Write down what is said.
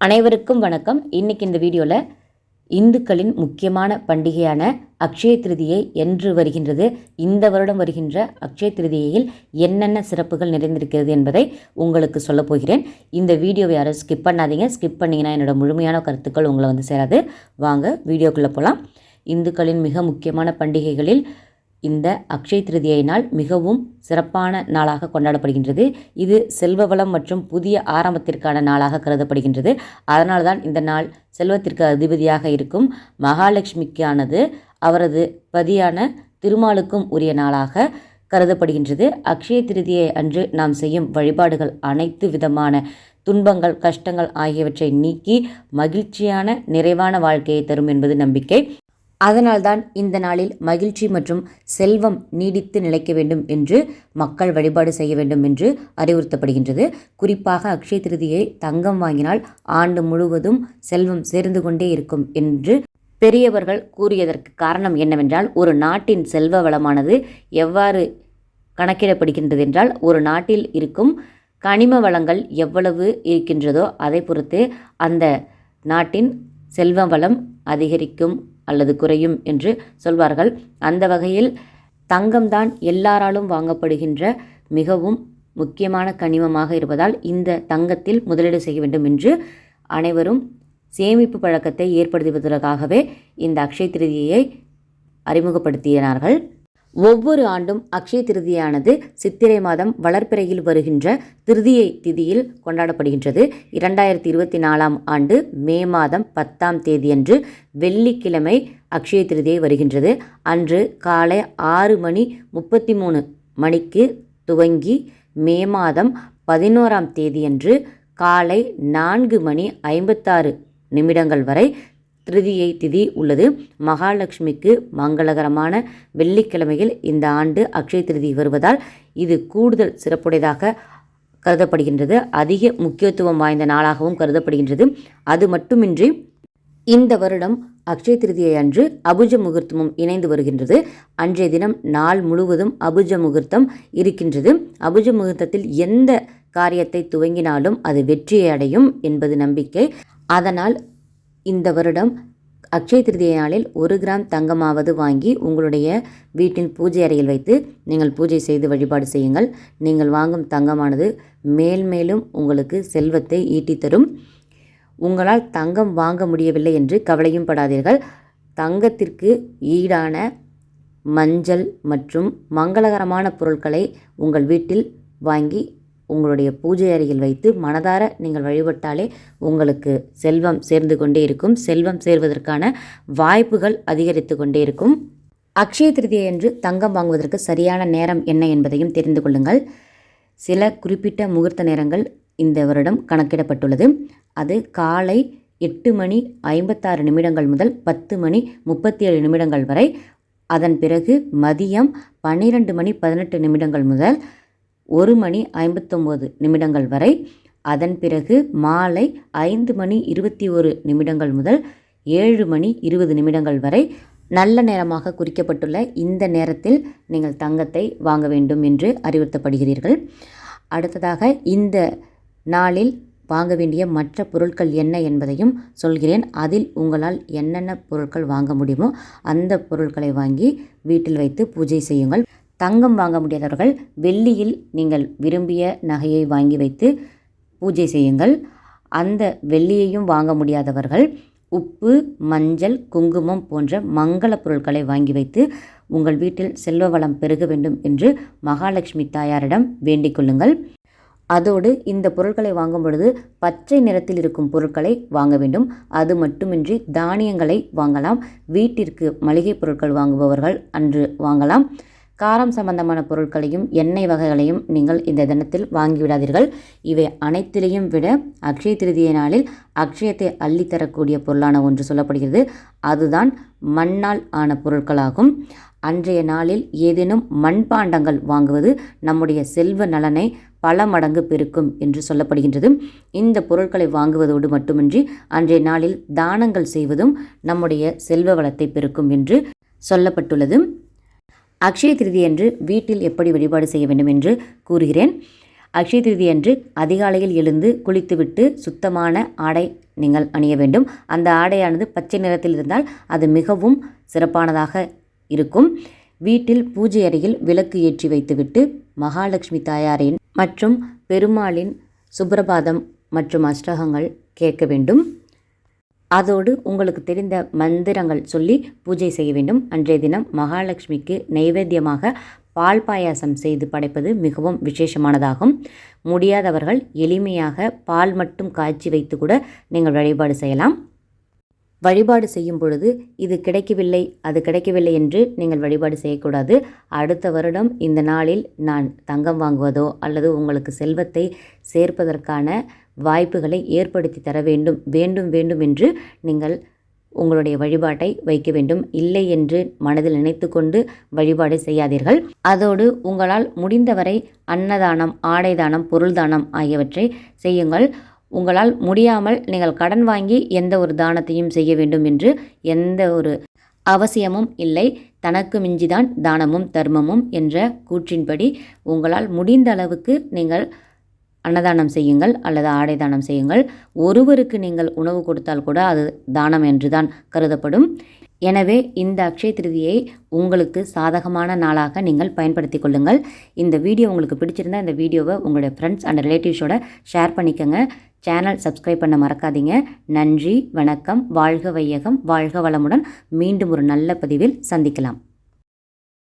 அனைவருக்கும் வணக்கம். இன்னைக்கு இந்த வீடியோவில் இந்துக்களின் முக்கியமான பண்டிகையான அக்ஷய திருதியை என்று வருகின்றது. இந்த வருடம் வருகின்ற அக்ஷய திருதியையில் என்னென்ன சிறப்புகள் நிறைந்திருக்கிறது என்பதை உங்களுக்கு சொல்லப்போகிறேன் இந்த வீடியோவை யாரும் ஸ்கிப் பண்ணாதீங்க. ஸ்கிப் பண்ணிங்கன்னா என்னோட முழுமையான கருத்துக்கள் உங்களை வந்து சேராது. வாங்க வீடியோக்குள்ளே போகலாம் இந்துக்களின் மிக முக்கியமான பண்டிகைகளில் இந்த அக்ஷய திருதியை நாள் மிகவும் சிறப்பான நாளாக கொண்டாடப்படுகின்றது. இது செல்வ வளம் மற்றும் புதிய ஆரம்பத்திற்கான நாளாக கருதப்படுகின்றது. அதனால்தான் இந்த நாள் செல்வத்திற்கு அதிபதியாக இருக்கும் மகாலட்சுமிக்கானது அவரது பதியான திருமாலுக்கும் உரிய நாளாக கருதப்படுகின்றது. அக்ஷய திருதியை அன்று நாம் செய்யும் வழிபாடுகள் அனைத்து விதமான துன்பங்கள் கஷ்டங்கள் ஆகியவற்றை நீக்கி மகிழ்ச்சியான நிறைவான வாழ்க்கையை தரும் என்பது நம்பிக்கை. அதனால்தான் இந்த நாளில் மகிழ்ச்சி மற்றும் செல்வம் நீடித்து நிலைக்க வேண்டும் என்று மக்கள் வழிபாடு செய்ய வேண்டும் என்று அறிவுறுத்தப்படுகின்றது. குறிப்பாக அக்ஷய திருதியை தங்கம் வாங்கினால் ஆண்டு முழுவதும் செல்வம் சேர்ந்து கொண்டே இருக்கும் என்று பெரியவர்கள் கூறியதற்கு காரணம் என்னவென்றால் ஒரு நாட்டின் செல்வ வளமானது எவ்வாறு கணக்கிடப்படுகின்றது என்றால் ஒரு நாட்டில் இருக்கும் கனிம வளங்கள் எவ்வளவு இருக்கின்றதோ அதை பொறுத்து அந்த நாட்டின் செல்வ வளம் அதிகரிக்கும் அல்லது குறையும் என்று சொல்வார்கள். அந்த வகையில் தங்கம்தான் எல்லாராலும் வாங்கப்படுகின்ற மிகவும் முக்கியமான கனிமமாக இருப்பதால் இந்த தங்கத்தில் முதலீடு செய்ய வேண்டும் என்று அனைவரும் சேமிப்பு பழக்கத்தை ஏற்படுத்துவதற்காகவே இந்த அக்ஷய திருதியை அறிமுகப்படுத்தினார்கள். ஒவ்வொரு ஆண்டும் அக்ஷய திருதியானது சித்திரை மாதம் வளர்ப்பிறையில் வருகின்ற திருதியை திதியில் கொண்டாடப்படுகின்றது. இரண்டாயிரத்தி இருபத்தி நாலாம் ஆண்டு மே மாதம் பத்தாம் தேதியன்று வெள்ளிக்கிழமை அக்ஷய திருதியை வருகின்றது. அன்று காலை ஆறு மணி முப்பத்தி மூணு மணிக்கு துவங்கி மே மாதம் பதினோராம் தேதியன்று காலை நான்கு மணி ஐம்பத்தாறு நிமிடங்கள் வரை திருதியை திதி உள்ளது. மகாலட்சுமிக்கு மங்களகரமான வெள்ளிக்கிழமையில் இந்த ஆண்டு அக்ஷய திருதி வருவதால் இது கூடுதல் சிறப்புடையதாக கருதப்படுகின்றது. அதிக முக்கியத்துவம் வாய்ந்த நாளாகவும் கருதப்படுகின்றது. அது மட்டுமின்றி இந்த வருடம் அக்ஷய திருதியை அன்று அபுஜ முகூர்த்தமும் இணைந்து வருகின்றது. அன்றைய தினம் நாள் முழுவதும் அபுஜ முகூர்த்தம் இருக்கின்றது. அபுஜ முகூர்த்தத்தில் எந்த காரியத்தை துவங்கினாலும் அது வெற்றியை அடையும் என்பது நம்பிக்கை. அதனால் இந்த வருடம் அக்ஷய திருதிய நாளில் ஒரு கிராம் தங்கமாவது வாங்கி உங்களுடைய வீட்டின் பூஜை அறையில் வைத்து நீங்கள் பூஜை செய்து வழிபாடு செய்யுங்கள். நீங்கள் வாங்கும் தங்கமானது மேல் மேலும் உங்களுக்கு செல்வத்தை ஈட்டித்தரும் உங்களால் தங்கம் வாங்க முடியவில்லை என்று கவலையும் படாதீர்கள். தங்கத்திற்கு ஈடான மஞ்சள் மற்றும் மங்களகரமான பொருட்களை உங்கள் வீட்டில் வாங்கி உங்களுடைய பூஜை அறையில் வைத்து மனதார நீங்கள் வழிபட்டாலே உங்களுக்கு செல்வம் சேர்ந்து கொண்டே இருக்கும். செல்வம் சேர்வதற்கான வாய்ப்புகள் அதிகரித்து கொண்டே இருக்கும். அக்ஷய திருதியன்று தங்கம் வாங்குவதற்கு சரியான நேரம் என்ன என்பதையும் தெரிந்து கொள்ளுங்கள். சில குறிப்பிட்ட முகூர்த்த நேரங்கள் இந்த வருடம் கணக்கிடப்பட்டுள்ளது. அது காலை எட்டு மணி ஐம்பத்தாறு நிமிடங்கள் முதல் பத்து மணி முப்பத்தி ஏழு நிமிடங்கள் வரை. அதன் பிறகு மதியம் பன்னிரெண்டு மணி பதினெட்டு நிமிடங்கள் முதல் ஒரு மணி ஐம்பத்தொம்போது நிமிடங்கள் வரை. அதன் பிறகு மாலை ஐந்து மணி இருபத்தி ஒரு நிமிடங்கள் முதல் ஏழு மணி இருபது நிமிடங்கள் வரை. நல்ல நேரமாக குறிக்கப்பட்டுள்ள இந்த நேரத்தில் நீங்கள் தங்கத்தை வாங்க வேண்டும் என்று அறிவுறுத்தப்படுகிறீர்கள். அடுத்ததாக இந்த நாளில் வாங்க வேண்டிய மற்ற பொருட்கள் என்ன என்பதையும் சொல்கிறேன். அதில் உங்களால் என்னென்ன பொருட்கள் வாங்க முடியுமோ அந்த பொருட்களை வாங்கி வீட்டில் வைத்து பூஜை செய்யுங்கள். தங்கம் வாங்க முடியாதவர்கள் வெள்ளியில் நீங்கள் விரும்பிய நகையை வாங்கி வைத்து பூஜை செய்யுங்கள். அந்த வெள்ளியையும் வாங்க முடியாதவர்கள் உப்பு மஞ்சள் குங்குமம் போன்ற மங்கள பொருட்களை வாங்கி வைத்து உங்கள் வீட்டில் செல்வ வளம் பெருக வேண்டும் என்று மகாலட்சுமி தாயாரிடம் வேண்டிக் கொள்ளுங்கள். அதோடு இந்த பொருட்களை வாங்கும் பொழுது பச்சை நிறத்தில் இருக்கும் பொருட்களை வாங்க வேண்டும். அது மட்டுமின்றி தானியங்களை வாங்கலாம். வீட்டிற்கு மளிகை பொருட்கள் வாங்குபவர்கள் அன்று வாங்கலாம். காரம் சம்பந்தமான பொருட்களையும் எண்ணெய் வகைகளையும் நீங்கள் இந்த தினத்தில் வாங்கிவிடாதீர்கள். இவை அனைத்திலையும் விட அக்ஷய திருதிய நாளில் அக்ஷயத்தை அள்ளித்தரக்கூடிய பொருளான ஒன்று சொல்லப்படுகிறது. அதுதான் மண்ணால் ஆன பொருட்களாகும். அன்றைய நாளில் ஏதேனும் மண்பாண்டங்கள் வாங்குவது நம்முடைய செல்வ நலனை பல மடங்கு பெருக்கும் என்று சொல்லப்படுகின்றது. இந்த பொருட்களை வாங்குவதோடு மட்டுமின்றி அன்றைய நாளில் தானங்கள் செய்வதும் நம்முடைய செல்வ வளத்தை பெருக்கும் என்று சொல்லப்பட்டுள்ளது. அக்ஷய திருதி அன்று வீட்டில் எப்படி வழிபாடு செய்ய வேண்டும் என்று கூறுகிறேன். அக்ஷய திருதி அன்று அதிகாலையில் எழுந்து குளித்துவிட்டு சுத்தமான ஆடை நீங்கள் அணிய வேண்டும். அந்த ஆடையானது பச்சை நிறத்தில் இருந்தால் அது மிகவும் சிறப்பானதாக இருக்கும். வீட்டில் பூஜை அறையில் விளக்கு ஏற்றி வைத்துவிட்டு மகாலட்சுமி தாயாரின் மற்றும் பெருமாளின் சுப்ரபாதம் மற்றும் அஷ்டகங்கள் கேட்க வேண்டும். அதோடு உங்களுக்கு தெரிந்த மந்திரங்கள் சொல்லி பூஜை செய்ய வேண்டும். அன்றைய தினம் மகாலட்சுமிக்கு நைவேத்தியமாக பால் பாயாசம் செய்து படைப்பது மிகவும் விசேஷமானதாகும். முடியாதவர்கள் எளிமையாக பால் மட்டும் காய்ச்சி வைத்து கூட நீங்கள் வழிபாடு செய்யலாம். வழிபாடு செய்யும் பொழுது இது கிடைக்கவில்லை அது கிடைக்கவில்லை என்று நீங்கள் வழிபாடு செய்யக்கூடாது. அடுத்த வருடம் இந்த நாளில் நான் தங்கம் வாங்குவதோ அல்லது உங்களுக்கு செல்வத்தை சேர்ப்பதற்கான வாய்ப்புகளை ஏற்படுத்தி தர வேண்டும் வேண்டும் வேண்டும் என்று நீங்கள் உங்களுடைய வழிபாட்டை வைக்க வேண்டும். இல்லை என்று மனதில் நினைத்து கொண்டு வழிபாடு செய்யாதீர்கள். அதோடு உங்களால் முடிந்தவரை அன்னதானம் ஆடை தானம் பொருள் தானம் ஆகியவற்றை செய்யுங்கள். உங்களால் முடியாமல் நீங்கள் கடன் வாங்கி எந்த ஒரு தானத்தையும் செய்ய வேண்டும் என்று எந்த ஒரு அவசியமும் இல்லை. தனக்கு மிஞ்சிதான் தானமும் தர்மமும் என்ற கூற்றின்படி உங்களால் முடிந்த அளவுக்கு நீங்கள் அன்னதானம் செய்யுங்கள் அல்லது ஆடை தானம் செய்யுங்கள். ஒருவருக்கு நீங்கள் உணவு கொடுத்தால் கூட அது தானம் என்றுதான் கருதப்படும். எனவே இந்த அக்ஷய திருதியை உங்களுக்கு சாதகமான நாளாக நீங்கள் பயன்படுத்தி கொள்ளுங்கள். இந்த வீடியோ உங்களுக்கு பிடிச்சிருந்தா இந்த வீடியோவை உங்களுடைய ஃப்ரெண்ட்ஸ் அண்ட் ரிலேட்டிவ்ஸோட ஷேர் பண்ணிக்கோங்க. சேனல் சப்ஸ்கிரைப் பண்ண மறக்காதீங்க. நன்றி வணக்கம் வாழ்க வையகம் வாழ்க வளமுடன் மீண்டும் ஒரு நல்ல பதிவில் சந்திக்கலாம்.